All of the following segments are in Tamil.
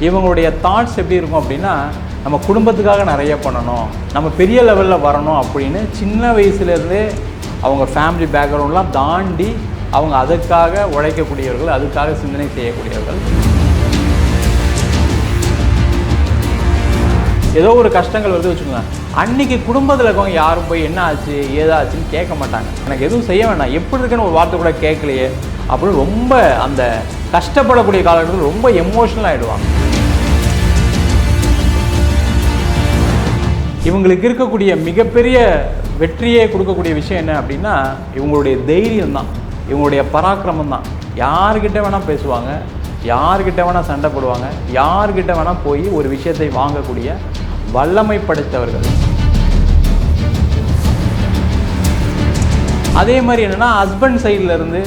இவங்களுடைய தாட்ஸ் எப்படி இருக்கும் அப்படின்னா நம்ம குடும்பத்துக்காக நிறைய பண்ணணும் நம்ம பெரிய லெவலில் வரணும் அப்படின்னு சின்ன வயசுலேருந்தே அவங்க ஃபேமிலி பேக்ரவுண்ட்லாம் தாண்டி அவங்க அதுக்காக உழைக்கக்கூடியவர்கள் அதுக்காக சிந்தனை செய்யக்கூடியவர்கள். ஏதோ ஒரு கஷ்டங்கள் வருது வச்சுக்கோங்க அன்னைக்கு குடும்பத்தில் இருக்கவங்க யாரும் போய் என்ன ஆச்சு ஏதாச்சுன்னு கேட்க மாட்டாங்க. எனக்கு எதுவும் செய்ய வேண்டாம். எப்படி இருக்குன்னு ஒரு வார்த்தை கூட கேட்கலையே அப்படின்னு ரொம்ப அந்த கஷ்டப்படக்கூடிய காலகட்டத்தில் ரொம்ப எமோஷனல் ஆகிடுவாங்க இவங்களுக்கு இருக்கக்கூடிய மிகப்பெரிய வெற்றியை கொடுக்கக்கூடிய விஷயம் என்ன அப்படின்னா இவங்களுடைய தைரியம் தான். இவங்களுடைய பராக்கிரமம் தான். யார்கிட்ட வேணால் பேசுவாங்க யார்கிட்ட வேணால் சண்டை போடுவாங்க யார்கிட்ட வேணால் போய் ஒரு விஷயத்தை வாங்கக்கூடிய வல்லமை படைத்தவர்கள். அதே மாதிரி என்னென்னா ஹஸ்பண்ட் சைட்லேருந்து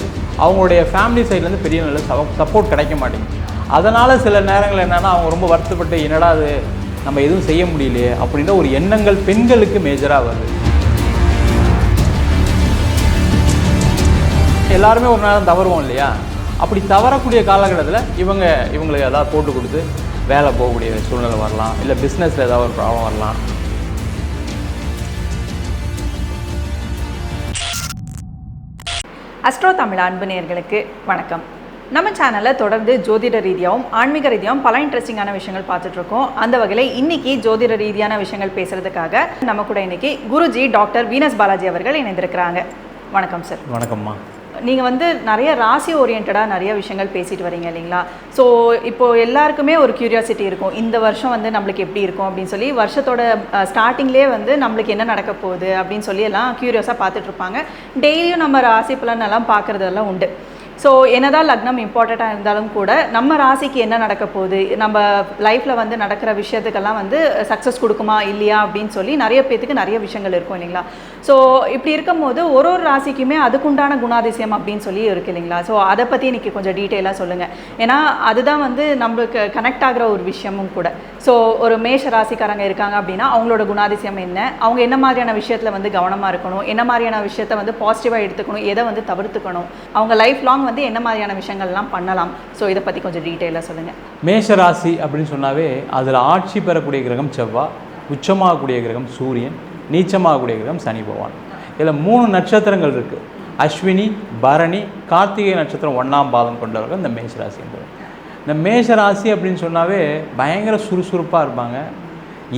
அவங்களுடைய ஃபேமிலி சைட்லேருந்து பெரிய நல்ல சப்போர்ட் கிடைக்க மாட்டேங்குது. அதனால் சில நேரங்கள் என்னென்னா அவங்க ரொம்ப வருத்தப்பட்டு என்னடா அது நம்ம எதுவும் செய்ய முடியலையே அப்படின்ற ஒரு எண்ணங்கள் பெண்களுக்கு மேஜராக வருது. எல்லாருமே ஒரு நேரம் தவறுவோம் இல்லையா? அப்படி தவறக்கூடிய காலகட்டத்தில் இவங்க இவங்களுக்கு ஏதாவது போட்டு கொடுத்து வேலை போகக்கூடிய சூழ்நிலை வரலாம் இல்லை பிஸ்னஸில் ஏதாவது ஒரு ப்ராப்ளம் வரலாம். அஸ்ட்ரோ தமிழ் அன்பு நேர்களுக்கு வணக்கம். நம்ம சேனலில் தொடர்ந்து ஜோதிட ரீதியாகவும் ஆன்மீக ரீதியாகவும் பல இன்ட்ரெஸ்டிங்கான விஷயங்கள் பார்த்துட்டு இருக்கோம் அந்த வகையில் இன்னைக்கு ஜோதிட ரீதியான விஷயங்கள் பேசுறதுக்காக நம்ம கூட இன்னைக்கு குருஜி டாக்டர் வீனஸ் பாலாஜி அவர்கள் இணைந்திருக்கிறாங்க. வணக்கம் சார் வணக்கம்மா. நீங்கள் வந்து நிறைய ராசி ஓரியன்டாக நிறைய விஷயங்கள் பேசிட்டு வரீங்க இல்லைங்களா? ஸோ இப்போ எல்லாருக்குமே ஒரு கியூரியாசிட்டி இருக்கும். இந்த வருஷம் வந்து நம்மளுக்கு எப்படி இருக்கும் அப்படின்னு சொல்லி வருஷத்தோட ஸ்டார்டிங்லேயே வந்து நம்மளுக்கு என்ன நடக்க போகுது அப்படின்னு சொல்லி எல்லாம் க்யூரியஸாக பார்த்துட்டு இருப்பாங்க டெய்லியும் நம்ம ராசி பலன் எல்லாம் பார்க்குறதெல்லாம் உண்டு. ஸோ என்னதான் லக்னம் இம்பார்ட்டண்ட்டாக இருந்தாலும் கூட நம்ம ராசிக்கு என்ன நடக்க போகுது? நம்ம லைஃப்பில் வந்து நடக்கிற விஷயத்துக்கெல்லாம் வந்து சக்ஸஸ் கொடுக்குமா இல்லையா அப்படின்னு சொல்லி நிறைய பேத்துக்கு நிறைய விஷயங்கள் இருக்கும் இல்லைங்களா? ஸோ இப்படி இருக்கும்போது ஒரு ஒரு ராசிக்குமே அதுக்குண்டான குணாதிசயம் அப்படின்னு சொல்லி இருக்கு இல்லைங்களா? ஸோ அதை பற்றி இன்னைக்கு கொஞ்சம் டீட்டெயிலாக சொல்லுங்கள் ஏன்னா அதுதான் வந்து நம்மளுக்கு கனெக்ட் ஆகிற ஒரு விஷயமும் கூட. ஸோ ஒரு மேஷ ராசிக்காரங்க இருக்காங்க அப்படின்னா அவங்களோட குணாதிசயம் என்ன? அவங்க என்ன மாதிரியான விஷயத்தில் வந்து கவனமாக இருக்கணும்? என்ன மாதிரியான விஷயத்த வந்து பாசிட்டிவாக எடுத்துக்கணும்? எதை வந்து தவிர்த்துக்கணும்? அவங்க லைஃப் லாங் வந்து என்ன மாதிரியான விஷயங்கள்லாம் பண்ணலாம்? ஸோ இதை பற்றி கொஞ்சம் டீட்டெயிலாக சொல்லுங்கள் மேஷராசி அப்படின்னு சொன்னாவே அதில் ஆட்சி பெறக்கூடிய கிரகம் செவ்வாய் உச்சமாகக்கூடிய கிரகம் சூரியன் நீச்சமாகக்கூடிய கிரகம் சனி பகவான். இதில் மூணு நட்சத்திரங்கள் இருக்குது அஸ்வினி பரணி கார்த்திகை நட்சத்திரம் ஒன்றாம் பாதம் கொண்டவர்கள் இந்த மேஷராசி என்பது இந்த மேஷராசி அப்படின்னு சொன்னாவே பயங்கர சுறுசுறுப்பாக இருப்பாங்க.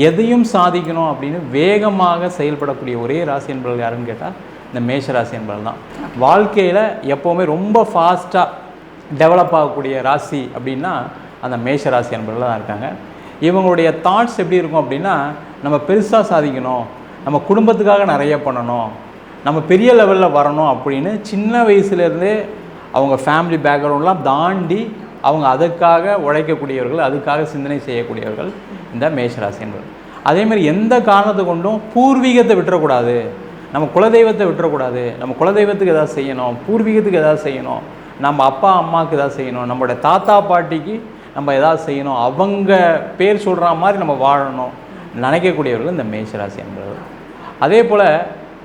எதையும் சாதிக்கணும் அப்படின்னு வேகமாக செயல்படக்கூடிய ஒரே ராசி என்பவர்கள் யாருன்னு கேட்டால் இந்த மேஷராசி என்பது தான் வாழ்க்கையில் எப்போவுமே ரொம்ப ஃபாஸ்ட்டாக டெவலப் ஆகக்கூடிய ராசி அப்படின்னா அந்த மேஷராசி என்பதில் தான் இருக்காங்க. இவங்களுடைய தாட்ஸ் எப்படி இருக்கும் அப்படின்னா நம்ம பெருசாக சாதிக்கணும் நம்ம குடும்பத்துக்காக நிறைய பண்ணணும் நம்ம பெரிய லெவலில் வரணும் அப்படின்னு சின்ன வயசுலேருந்தே அவங்க ஃபேமிலி பேக்ரவுண்ட்லாம் தாண்டி அவங்க அதுக்காக உழைக்கக்கூடியவர்கள் அதுக்காக சிந்தனை செய்யக்கூடியவர்கள் இந்த மேஷராசி என்பது அதேமாதிரி எந்த காரணத்தை கொண்டும் பூர்வீகத்தை விட்டுறக்கூடாது. நம்ம குலதெய்வத்தை விட்டுறக்கூடாது. நம்ம குலதெய்வத்துக்கு எதாவது செய்யணும். பூர்வீகத்துக்கு எதாவது செய்யணும். நம்ம அப்பா அம்மாவுக்கு எதாவது செய்யணும். நம்மளோட தாத்தா பாட்டிக்கு நம்ம எதாவது செய்யணும். அவங்க பேர் சொல்கிற மாதிரி நம்ம வாழணும். நினைக்கக்கூடியவர்கள் இந்த மேஷராசி என்பது அதே போல்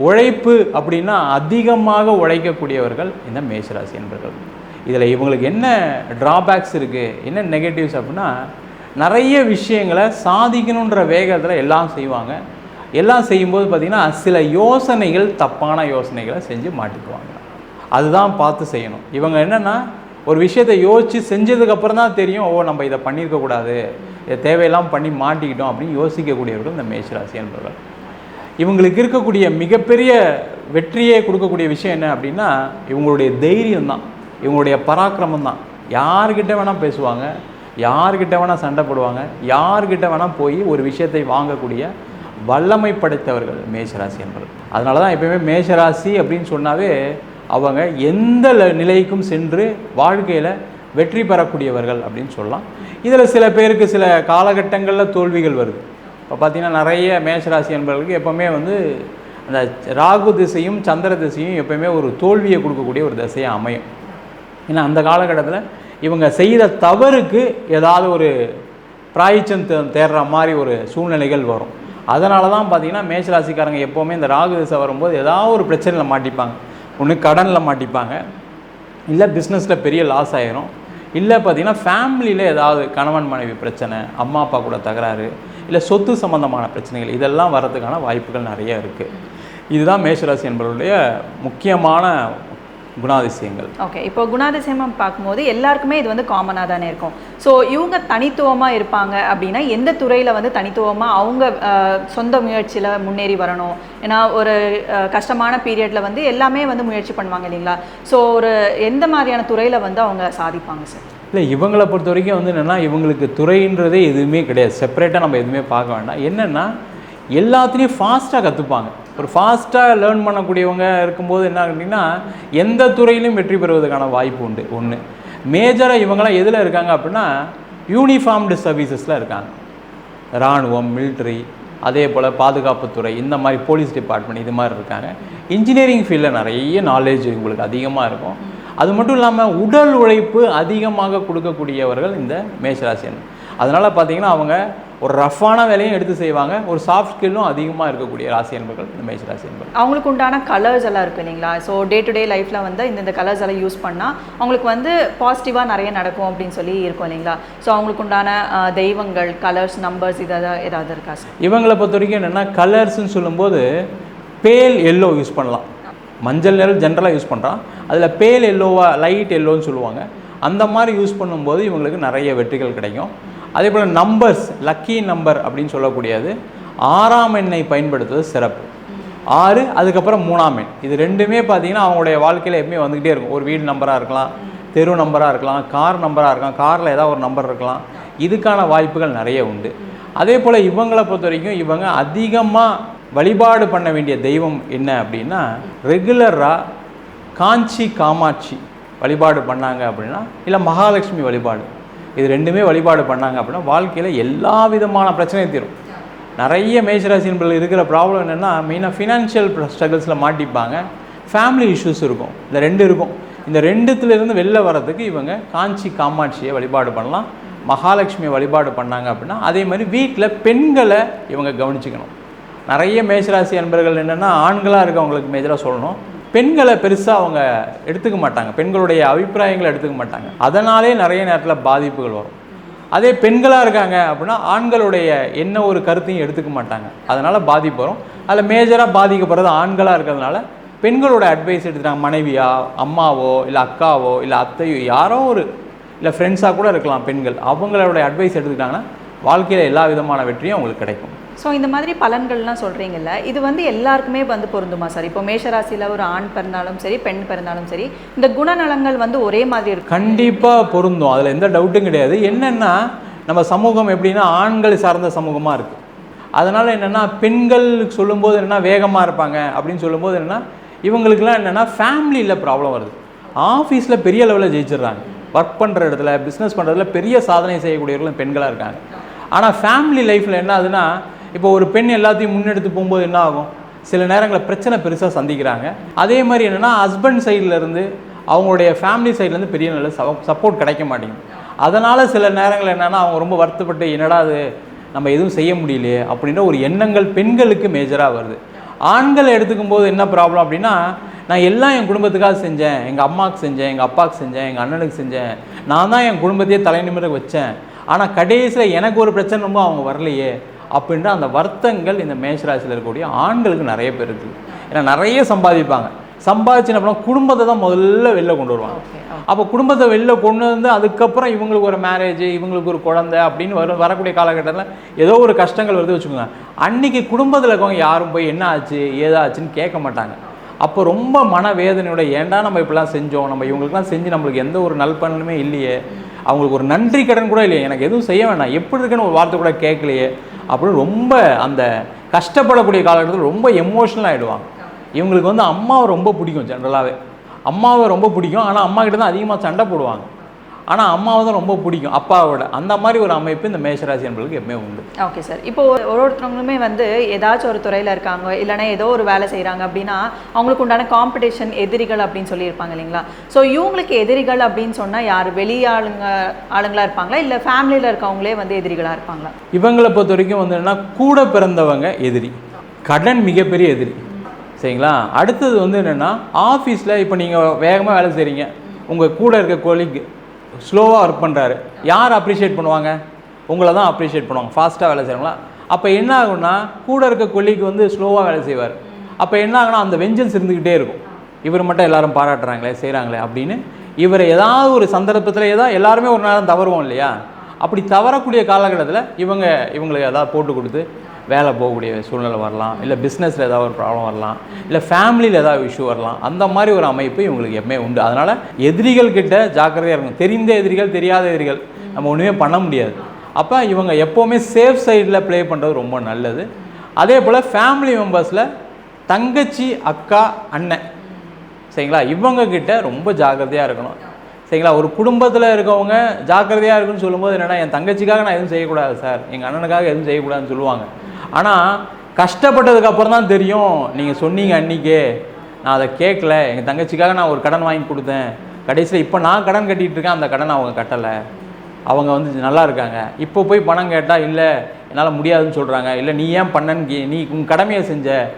உழைப்பு அப்படின்னா அதிகமாக உழைக்கக்கூடியவர்கள் இந்த மேஷராசி என்பர்கள் இதில் இவங்களுக்கு என்ன ட்ராபேக்ஸ் இருக்குது என்ன நெகட்டிவ்ஸ் அப்படின்னா நிறைய விஷயங்களை சாதிக்கணுன்ற வேகத்தில் எல்லாம் செய்வாங்க. எல்லாம் செய்யும்போது பார்த்திங்கன்னா சில யோசனைகள் தப்பான யோசனைகளை செஞ்சு மாட்டிக்குவாங்க. அதுதான் பார்த்து செய்யணும். இவங்க என்னென்னா ஒரு விஷயத்தை யோசித்து செஞ்சதுக்கப்புறம் தான் தெரியும் ஓ நம்ம இதை பண்ணியிருக்கக்கூடாது இதை தேவையெல்லாம் பண்ணி மாட்டிக்கிட்டோம் அப்படின்னு யோசிக்கக்கூடியவர்கள் இந்த மேஷராசி என்பவர்கள். இவங்களுக்கு இருக்கக்கூடிய மிகப்பெரிய வெற்றியை கொடுக்கக்கூடிய விஷயம் என்ன அப்படின்னா இவங்களுடைய தைரியம் தான். இவங்களுடைய பராக்கிரமம் தான். யார்கிட்ட வேணால் பேசுவாங்க யார்கிட்ட வேணால் சண்டை போடுவாங்க யார்கிட்ட வேணால் போய் ஒரு விஷயத்தை வாங்கக்கூடிய வல்லமை படைத்தவர்கள் மேஷராசி என்பது. அதனால தான் எப்பயுமே மேஷராசி அப்படின்னு சொன்னாவே அவங்க எந்த நிலைக்கும் சென்று வாழ்க்கையில் வெற்றி பெறக்கூடியவர்கள் அப்படின்னு சொல்லலாம். இதில் சில பேருக்கு சில காலகட்டங்களில் தோல்விகள் வருது. இப்போ பார்த்திங்கன்னா நிறைய மேஷராசி என்பவர்களுக்கு எப்போவுமே வந்து அந்த ராகு திசையும் சந்திர திசையும் எப்போவுமே ஒரு தோல்வியை கொடுக்கக்கூடிய ஒரு திசையாக அமையும். ஏன்னா அந்த காலகட்டத்தில் இவங்க செய்த தவறுக்கு ஏதாவது ஒரு பிராய்ச்சம் தேடுற மாதிரி ஒரு சூழ்நிலைகள் வரும். அதனால தான் பார்த்தீங்கன்னா மேஷராசிக்காரங்க எப்போவுமே இந்த ராகு திசை வரும்போது ஏதாவது ஒரு பிரச்சனையில் மாட்டிப்பாங்க. ஒன்று கடனில் மாட்டிப்பாங்க. இல்லை பிஸ்னஸில் பெரிய லாஸ் ஆயிரும். இல்லை பார்த்தீங்கன்னா ஃபேமிலியில் ஏதாவது கணவன் மனைவி பிரச்சனை அம்மா அப்பா கூட தகராறு இல்லை சொத்து சம்மந்தமான பிரச்சனைகள் இதெல்லாம் வர்றதுக்கான வாய்ப்புகள் நிறைய இருக்குது இதுதான் மேஷராசி என்பவருடைய முக்கியமான குணாதிசயங்கள். ஓகே இப்போ குணாதிசயம் பார்க்கும்போது எல்லாருக்குமே இது வந்து காமனாக தானே இருக்கும். ஸோ இவங்க தனித்துவமாக இருப்பாங்க அப்படின்னா எந்த துறையில் வந்து தனித்துவமாக அவங்க சொந்த முயற்சியில் முன்னேறி வரணும்? ஏன்னா ஒரு கஷ்டமான பீரியடில் வந்து எல்லாமே வந்து முயற்சி பண்ணுவாங்க இல்லைங்களா? ஸோ ஒரு எந்த மாதிரியான துறையில் வந்து அவங்க சாதிப்பாங்க சார் இல்லை இவங்களை பொறுத்த வரைக்கும் வந்து என்னென்னா இவங்களுக்கு துறைன்றதே எதுவுமே கிடையாது. செப்பரேட்டாக நம்ம எதுவுமே பார்க்க வேண்டாம். என்னென்னா எல்லாத்துலேயும் ஃபாஸ்ட்டாக கற்றுப்பாங்க ஒரு ஃபாஸ்ட்டாக லேர்ன் பண்ணக்கூடியவங்க இருக்கும்போது என்ன அப்படின்னா எந்த துறையிலும் வெற்றி பெறுவதற்கான வாய்ப்பு உண்டு. ஒன்று மேஜராக இவங்களாம் எதில் இருக்காங்க அப்படின்னா யூனிஃபார்ம்டு சர்வீசஸில் இருக்காங்க. இராணுவம் மிலிட்ரி அதே போல் பாதுகாப்புத்துறை இந்த மாதிரி போலீஸ் டிபார்ட்மெண்ட் இது மாதிரி இருக்காங்க. இன்ஜினியரிங் ஃபீல்டில் நிறைய நாலேஜ் உங்களுக்கு அதிகமாக இருக்கும். அது மட்டும் இல்லாமல் உடல் உழைப்பு அதிகமாக கொடுக்கக்கூடியவர்கள் இந்த மேஷராசியன். அதனால் பார்த்தீங்கன்னா அவங்க ஒரு ரஃப்பான வேலையும் எடுத்து செய்வாங்க. ஒரு சாஃப்ட் ஸ்கில்லும் அதிகமாக இருக்கக்கூடிய ராசி என்பர்கள் இந்த மேஷராசி என்பர்கள் அவங்களுக்கு உண்டான கலர்ஸ் எல்லாம் இருக்கு இல்லைங்களா? ஸோ டே டு டே லைஃப்பில் வந்து இந்த இந்த கலர்ஸ் எல்லாம் யூஸ் பண்ணால் அவங்களுக்கு வந்து பாசிட்டிவாக நிறைய நடக்கும் அப்படின்னு சொல்லி இருக்கும் இல்லைங்களா? ஸோ அவங்களுக்கு உண்டான தெய்வங்கள் கலர்ஸ் நம்பர்ஸ் இதாவது ஏதாவது இருக்கா சார் இவங்களை பொறுத்த வரைக்கும் என்னென்னா கலர்ஸ்னு சொல்லும்போது பேல் எல்லோ யூஸ் பண்ணலாம். மஞ்சள் நிறம் ஜென்ரலாக யூஸ் பண்ணுறான் அதில் பேல் எல்லோவா லைட் எல்லோன்னு சொல்லுவாங்க. அந்த மாதிரி யூஸ் பண்ணும்போது இவங்களுக்கு நிறைய வெற்றிகள் கிடைக்கும். அதே போல் நம்பர்ஸ் லக்கி நம்பர் அப்படின்னு சொல்லக்கூடியது ஆறாம் எண்ணை பயன்படுத்துவது சிறப்பு. ஆறு அதுக்கப்புறம் மூணாம் எண். இது ரெண்டுமே பார்த்தீங்கன்னா அவங்களுடைய வாழ்க்கையில் எப்பவுமே வந்துக்கிட்டே இருக்கும். ஒரு வீடு நம்பராக இருக்கலாம் தெரு நம்பராக இருக்கலாம் கார் நம்பராக இருக்கலாம் காரில் ஏதாவது ஒரு நம்பர் இருக்கலாம். இதுக்கான வாய்ப்புகள் நிறைய உண்டு. அதே போல் இவங்களை பொறுத்த வரைக்கும் இவங்க அதிகமாக வழிபாடு பண்ண வேண்டிய தெய்வம் என்ன அப்படின்னா ரெகுலராக காஞ்சி காமாட்சி வழிபாடு பண்ணாங்க அப்படின்னா இல்லை மகாலட்சுமி வழிபாடு. இது ரெண்டுமே வழிபாடு பண்ணாங்க அப்படின்னா வாழ்க்கையில் எல்லா விதமான பிரச்சனையும் தீரும். நிறைய மேஷராசி என்பதில் இருக்கிற ப்ராப்ளம் என்னென்னா மெயினாக ஃபினான்ஷியல் ஸ்ட்ரகிள்ஸில் மாட்டிப்பாங்க. ஃபேமிலி இஷ்யூஸ் இருக்கும். இந்த ரெண்டு இருக்கும். இந்த ரெண்டுத்துலேருந்து வெளில வர்றதுக்கு இவங்க காஞ்சி காமாட்சியை வழிபாடு பண்ணலாம். மகாலட்சுமியை வழிபாடு பண்ணாங்க அப்படின்னா அதே மாதிரி வீட்டில் பெண்களை இவங்க கவனிச்சுக்கணும். நிறைய மேஷராசி அன்பர்கள் என்னென்னா ஆண்களாக இருக்கவங்களுக்கு மேஜராக சொல்லணும். பெண்களை பெருசாக அவங்க எடுத்துக்க மாட்டாங்க. பெண்களுடைய அபிப்பிராயங்களை எடுத்துக்க மாட்டாங்க. அதனாலே நிறைய நேரத்தில் பாதிப்புகள் வரும். அதே பெண்களாக இருக்காங்க அப்படின்னா ஆண்களுடைய என்ன ஒரு கருத்தையும் எடுத்துக்க மாட்டாங்க. அதனால் பாதிப்பு வரும். அதில் மேஜராக பாதிக்கப்படுறது ஆண்களாக இருக்கிறதுனால பெண்களோட அட்வைஸ் எடுத்துட்டாங்க. மனைவியா அம்மாவோ இல்லை அக்காவோ இல்லை அத்தையோ யாரோ ஒரு இல்லை ஃப்ரெண்ட்ஸாக கூட இருக்கலாம் பெண்கள். அவங்களோட அட்வைஸ் எடுத்துக்கிட்டாங்கன்னா வாழ்க்கையில் எல்லா விதமான வெற்றியும் அவங்களுக்கு கிடைக்கும். ஸோ இந்த மாதிரி பலன்கள்லாம் சொல்கிறீங்கல்ல இது வந்து எல்லாருக்குமே வந்து பொருந்துமா சார்? இப்போ மேஷராசியில் ஒரு ஆண் பிறந்தாலும் சரி பெண் பிறந்தாலும் சரி இந்த குணநலங்கள் வந்து ஒரே மாதிரி இருக்கும் கண்டிப்பாக பொருந்தும். அதில் எந்த டவுட்டும் கிடையாது. என்னென்னா நம்ம சமூகம் எப்படின்னா ஆண்கள் சார்ந்த சமூகமாக இருக்குது அதனால் என்னென்னா பெண்கள் சொல்லும்போது என்னென்னா வேகமாக இருப்பாங்க அப்படின்னு சொல்லும்போது என்னென்னா இவங்களுக்குலாம் என்னென்னா ஃபேமிலியில் ப்ராப்ளம் வருது. ஆஃபீஸில் பெரிய லெவலில் ஜெயிச்சிடுறாங்க. ஒர்க் பண்ணுற இடத்துல பிஸ்னஸ் பண்ணுறதுல பெரிய சாதனை செய்யக்கூடியவர்களும் பெண்களாக இருக்காங்க. ஆனால் ஃபேமிலி லைஃப்பில் என்ன ஆகுதுன்னா இப்போ ஒரு பெண் எல்லாத்தையும் முன்னெடுத்து போகும்போது என்ன ஆகும்? சில நேரங்களில் பிரச்சனை பெருசாக சந்திக்கிறாங்க. அதே மாதிரி என்னென்னா ஹஸ்பண்ட் சைடில் இருந்து அவங்களுடைய ஃபேமிலி சைட்லேருந்து பெரிய நல்ல சப்போர்ட் கிடைக்க மாட்டேங்குது. அதனால் சில நேரங்கள் என்னென்னா அவங்க ரொம்ப வருத்தப்பட்டு என்னடா அது நம்ம எதுவும் செய்ய முடியலையே அப்படின்ற ஒரு எண்ணங்கள் பெண்களுக்கு மேஜராக வருது. ஆண்களை எடுத்துக்கும் போது என்ன ப்ராப்ளம் அப்படின்னா நான் எல்லாம் என் குடும்பத்துக்காக செஞ்சேன். எங்கள் அம்மாவுக்கு செஞ்சேன் எங்கள் அப்பாவுக்கு செஞ்சேன் எங்கள் அண்ணனுக்கு செஞ்சேன். நான் தான் என் குடும்பத்தையே தலைநிமிர வச்சேன். ஆனால் கடைசியில் எனக்கு ஒரு பிரச்சனை ரொம்ப அவங்க வரலையே. அப்படின்ற அந்த வருத்தங்கள் இந்த மேஷராசியில் இருக்கக்கூடிய ஆண்களுக்கு நிறைய பேர் இருக்குது. ஏன்னா நிறைய சம்பாதிப்பாங்க. சம்பாதிச்சுன்னு அப்புறம் குடும்பத்தை தான் முதல்ல வெளில கொண்டு வருவாங்க. அப்போ குடும்பத்தை வெளில கொண்டு வந்து அதுக்கப்புறம் இவங்களுக்கு ஒரு மேரேஜ் இவங்களுக்கு ஒரு குழந்தை அப்படின்னு வரும் வரக்கூடிய காலகட்டத்தில் ஏதோ ஒரு கஷ்டங்கள் வருது வச்சுக்கோங்க. அன்னைக்கு குடும்பத்தில் இருக்கவங்க யாரும் போய் என்ன ஆச்சு ஏதாச்சுன்னு கேட்க மாட்டாங்க. அப்போ ரொம்ப மனவேதனையோட ஏன்டா நம்ம இப்படிலாம் செஞ்சோம்? நம்ம இவங்களுக்குலாம் செஞ்சு நம்மளுக்கு எந்த ஒரு நல்பலனுமே இல்லையே. அவங்களுக்கு ஒரு நன்றி கடன் கூட இல்லையே. எனக்கு எதுவும் செய்ய வேண்டாம் எப்படி இருக்குன்னு ஒரு வார்த்தை கூட கேட்கலையே. அப்படின்னு ரொம்ப அந்த கஷ்டப்படக்கூடிய காலகட்டத்தில் ரொம்ப எமோஷனல் ஆகிடுவாங்க இவங்களுக்கு வந்து அம்மாவை ரொம்ப பிடிக்கும் ஜென்ரலாகவே அம்மாவை ரொம்ப பிடிக்கும். ஆனால் அம்மா கிட்ட தான் அதிகமாக சண்டை போடுவாங்க. ஆனால் அம்மாவை தான் ரொம்ப பிடிக்கும் அப்பாவை விட. அந்த மாதிரி ஒரு அமைப்பு இந்த மேஷராசி என்பதுக்கு எப்பவுமே உண்டு. ஓகே சார் இப்போ ஒரு ஒருத்தவங்களுமே வந்து ஏதாச்சும் ஒரு துறையில் இருக்காங்க இல்லைன்னா ஏதோ ஒரு வேலை செய்கிறாங்க அப்படின்னா அவங்களுக்கு உண்டான காம்படிஷன் எதிரிகள் அப்படின்னு சொல்லியிருப்பாங்க இல்லைங்களா? ஸோ இவங்களுக்கு எதிரிகள் அப்படின்னு சொன்னால் யார்? வெளி ஆளுங்க ஆளுங்களா இருப்பாங்களா? இல்லை ஃபேமிலியில் இருக்கவங்களே வந்து எதிரிகளாக இருப்பாங்களா? இவங்களை பொறுத்த வரைக்கும் வந்து என்னன்னா கூட பிறந்தவங்க எதிரி. கடன் மிகப்பெரிய எதிரி. சரிங்களா? அடுத்தது வந்து என்னென்னா ஆஃபீஸில் இப்போ நீங்கள் வேகமாக வேலை செய்கிறீங்க உங்கள் கூட இருக்க கொலிக் ஸ்லோவாக ஒர்க் பண்ணுறாரு யார் அப்ரிஷியேட் பண்ணுவாங்க? உங்களை தான் அப்ரிஷியேட் பண்ணுவாங்க. ஃபாஸ்ட்டாக வேலை செய்கிறாங்களா அப்போ என்ன ஆகும்னா கூட இருக்க கொல்லிக்கு வந்து ஸ்லோவாக வேலை செய்வார். அப்போ என்ன ஆகுனா அந்த வெஞ்சன்ஸ் இருந்துக்கிட்டே இருக்கும். இவர் மட்டும் எல்லாரும் பாராட்டுறாங்களே செய்கிறாங்களே அப்படின்னு இவரை ஏதாவது ஒரு சந்தர்ப்பத்தில் ஏதாவது எல்லாருமே ஒரு நேரம் தவறுவோம் இல்லையா? அப்படி தவறக்கூடிய காலகட்டத்தில் இவங்க இவங்களுக்கு ஏதாவது போட்டு கொடுத்து வேலை போகக்கூடிய சூழ்நிலை வரலாம் இல்லை பிஸ்னஸில் ஏதாவது ஒரு ப்ராப்ளம் வரலாம் இல்லை ஃபேமிலியில் ஏதாவது இஷ்யூ வரலாம் அந்த மாதிரி ஒரு அமைப்பு இவங்களுக்கு எப்பவுமே உண்டு. அதனால் எதிரிகள் கிட்ட ஜாக்கிரதையாக இருக்கும் தெரிந்த எதிரிகள் தெரியாத எதிரிகள் நம்ம ஒன்றுமே பண்ண முடியாது. அப்போ இவங்க எப்போவுமே சேஃப் சைடில் ப்ளே பண்ணுறது ரொம்ப நல்லது. அதே போல் ஃபேமிலி மெம்பர்ஸில் தங்கச்சி அக்கா அண்ணன் சரிங்களா? இவங்கக்கிட்ட ரொம்ப ஜாக்கிரதையாக இருக்கணும். சரிங்களா? ஒரு குடும்பத்தில் இருக்கவங்க ஜாக்கிரதையாக இருக்குன்னு சொல்லும்போது என்னென்னா என் தங்கச்சிக்காக நான் எதுவும் செய்யக்கூடாது சார். எங்கள் அண்ணனுக்காக எதுவும் செய்யக்கூடாதுன்னு சொல்லுவாங்க. ஆனால் கஷ்டப்பட்டதுக்கு அப்புறம் தான் தெரியும். நீங்கள் சொன்னீங்க அன்றைக்கே நான் அதை கேட்கல. எங்கள் தங்கச்சிக்காக நான் ஒரு கடன் வாங்கி கொடுத்தேன். கடைசியில் இப்போ நான் கடன் கட்டிகிட்டு இருக்கேன். அந்த கடனை அவங்க கட்டலை. அவங்க வந்து நல்லா இருக்காங்க. இப்போ போய் பணம் கேட்டால் இல்லை என்னால் முடியாதுன்னு சொல்கிறாங்க இல்லை நீ ஏன் பண்ணன்னு கே- நீ உன் கடமையை செஞ்ச.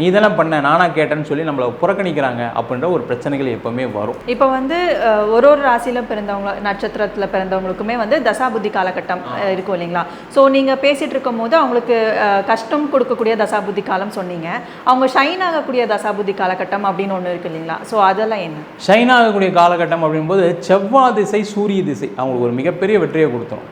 நீ தானே பண்ண நானா கேட்டேன்னு சொல்லி நம்மளை புறக்கணிக்கிறாங்க அப்படின்ற ஒரு பிரச்சனைகள் எப்பவுமே வரும். இப்போ வந்து ஒரு ஒரு ராசியில் பிறந்தவங்க நட்சத்திரத்தில் பிறந்தவங்களுக்குமே வந்து தசாபுத்தி காலகட்டம் இருக்கும் இல்லைங்களா? ஸோ நீங்கள் பேசிகிட்டு இருக்கும் போது அவங்களுக்கு கஷ்டம் கொடுக்கக்கூடிய தசாபுத்தி காலம் சொன்னீங்க. அவங்க ஷைன் ஆகக்கூடிய தசாபுத்தி காலகட்டம் அப்படின்னு ஒன்று இருக்கு இல்லைங்களா? ஸோ அதெல்லாம் என்ன? ஷைன் ஆகக்கூடிய காலகட்டம் அப்படிங்கும்போது செவ்வாய் திசை சூரிய திசை அவங்களுக்கு ஒரு மிகப்பெரிய வெற்றியை கொடுத்துரும்.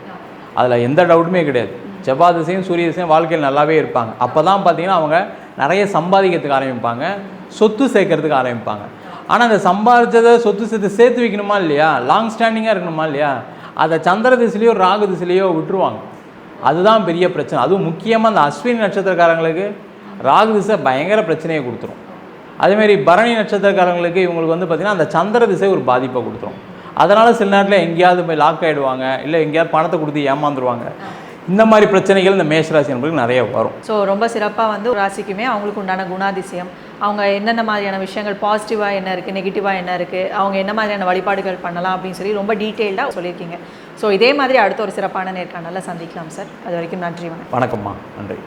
அதில் எந்த டவுட்டுமே கிடையாது. செவ்வாய் திசையும் சூரிய திசையும் வாழ்க்கையில் நல்லாவே இருப்பாங்க. அப்போ தான் பார்த்தீங்கன்னா அவங்க நிறைய சம்பாதிக்கிறதுக்கு ஆரம்பிப்பாங்க சொத்து சேர்க்கறதுக்கு ஆரம்பிப்பாங்க. ஆனால் அந்த சம்பாதிச்சதை சொத்து சேர்த்து சேர்த்து வைக்கணுமா இல்லையா? லாங் ஸ்டாண்டிங்காக இருக்கணுமா இல்லையா? அதை சந்திர திசையிலையோ ராகு திசையிலையோ விட்டுருவாங்க. அதுதான் பெரிய பிரச்சனை. அதுவும் முக்கியமாக அந்த அஸ்வினி நட்சத்திரக்காரங்களுக்கு ராகு திசை பயங்கர பிரச்சனையை கொடுத்துரும். அதேமாரி பரணி நட்சத்திரக்காரங்களுக்கு இவங்களுக்கு வந்து பார்த்திங்கன்னா அந்த சந்திர திசை ஒரு பாதிப்பை கொடுத்துரும். அதனால் சில நேரத்தில் எங்கேயாவது போய் லாக் ஆகிடுவாங்க இல்லை எங்கேயாவது பணத்தை கொடுத்து ஏமாந்துருவாங்க. இந்த மாதிரி பிரச்சனைகள் இந்த மேஷராசி நபர்களுக்கு நிறைய வரும். ஸோ ரொம்ப சிறப்பாக வந்து ராசிக்குமே அவங்களுக்கு உண்டான குணாதிசயம். அவங்க என்னென்ன மாதிரியான விஷயங்கள் பாசிட்டிவாக என்ன இருக்குது நெகட்டிவாக என்ன இருக்குது அவங்க என்ன மாதிரியான வழிபாடுகள் பண்ணலாம் அப்படின்னு சொல்லி ரொம்ப டீட்டெயில்டாக சொல்லியிருக்கீங்க. ஸோ இதே மாதிரி அடுத்த ஒரு சிறப்பான நேர்காணலில் சந்திக்கலாம் சார் அது வரைக்கும் நன்றி வணக்கம். வணக்கம்மா. நன்றி.